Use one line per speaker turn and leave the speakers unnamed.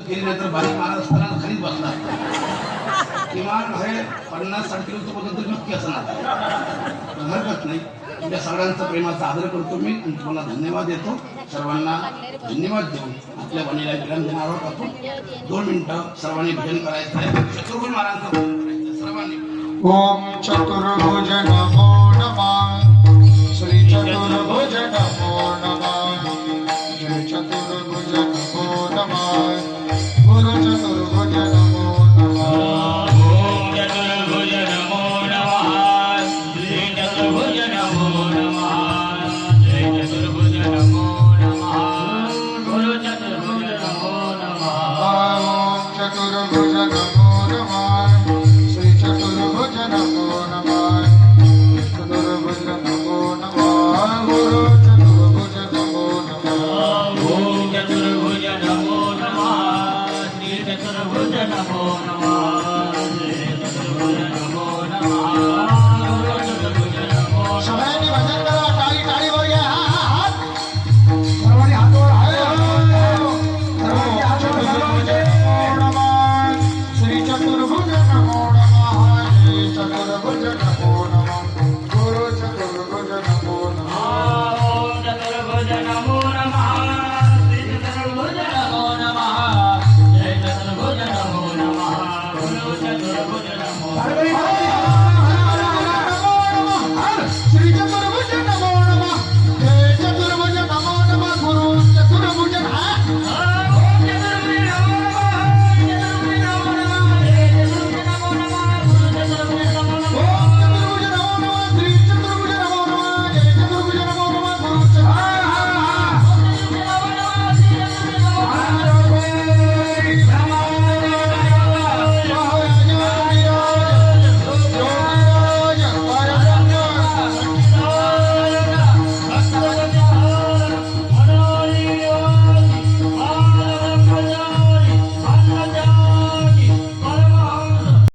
केली तर बारीक महाराज असताना खालीच बसणार किमान हे पन्नास साठ किलो पर्यंत तरी नक्की असणार. हरकत नाही. तुमच्या सगळ्यांचा प्रेमाचा आदर करतो मी. आणि तुम्हाला धन्यवाद देतो. सर्वांना धन्यवाद देऊन आपल्या वणीला विराम देणार आहोत आपण. दोन मिनिटं सर्वांनी भजन करायचं आहे. चतुर्भुज महाराजांचं भजन करायचं सर्वांनी.
ओम चतुर्भुज नमो नमः